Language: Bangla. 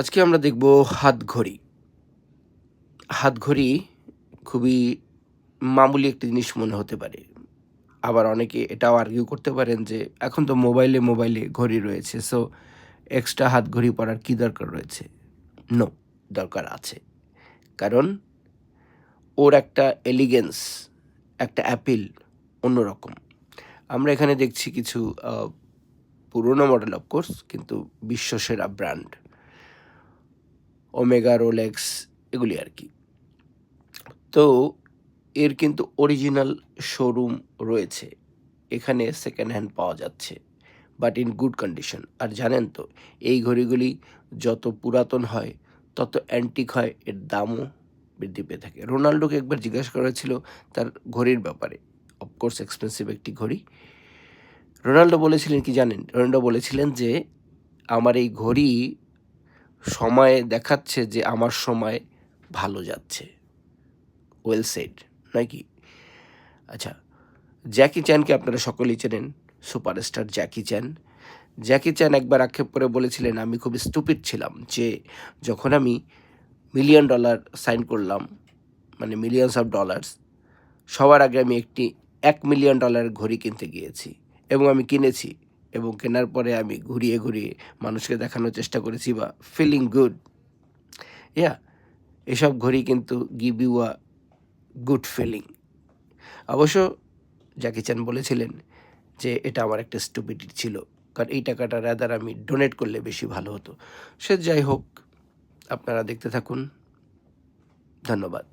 আজকে আমরা দেখব হাত ঘড়ি হাত ঘড়ি খুবই মামুলি একটি জিনিস মনে হতে পারে। আবার অনেকে এটাও আর্গিউ করতে পারেন যে, এখন তো মোবাইলে মোবাইলে ঘড়ি রয়েছে সো এক্সট্রা হাত ঘড়ি পরার কী দরকার রয়েছে? নো দরকার আছে। কারণ ওর একটা এলিগেন্স একটা অ্যাপিল অন্যরকম। আমরা এখানে দেখছি কিছু পুরনো মডেল অফকোর্স কিন্তু বিশ্বসেরা ব্র্যান্ড ওমেগা, রোলেক্স এগুলি আর কি। তো এর কিন্তু অরিজিনাল শোরুম রয়েছে। এখানে সেকেন্ড হ্যান্ড পাওয়া যাচ্ছে বাট ইন গুড কন্ডিশন আর জানেন তো, এই ঘড়িগুলি যত পুরাতন হয়, তত অ্যান্টিক হয়, এর দামও বৃদ্ধি পেয়ে থাকে। রোনাল্ডোকে একবার জিজ্ঞাসা করা ছিল তার ঘড়ির ব্যাপারে। অফকোর্স এক্সপেন্সিভ একটি ঘড়ি। রোনাল্ডো বলেছিলেন কি জানেন? রোনাল্ডো বলেছিলেন যে, আমার এই ঘড়ি সময় দেখাচ্ছে যে আমার সময় ভালো যাচ্ছে। ওয়েল সেড নাকি আচ্ছা জ্যাকি চ্যানকে আপনারা সকলেই চেনেন superstar Jackie Chan Jackie Chan একবার আক্ষেপ করে বলেছিলেন, আমি খুব স্টুপিড ছিলাম যে যখন আমি মিলিয়ন ডলার সাইন করলাম মানে মিলিয়নস অফ ডলার্স সবার আগে আমি একটি এক মিলিয়ন ডলারের ঘড়ি কিনতে গিয়েছি এবং আমি কিনেছি। এবং কেনার পরে আমি ঘুরিয়ে ঘুরিয়ে মানুষকে দেখানোর চেষ্টা করেছি বা ফিলিং গুড ইয়া এসব ঘড়ি কিন্তু give you a good feeling অবশ্য জাকি চান বলেছিলেন যে এটা আমার একটা স্টুপিটি ছিল, কারণ এই টাকাটা রাদার আমি ডোনেট করলে বেশি ভালো হতো। সে যাই হোক, আপনারা দেখতে থাকুন। ধন্যবাদ।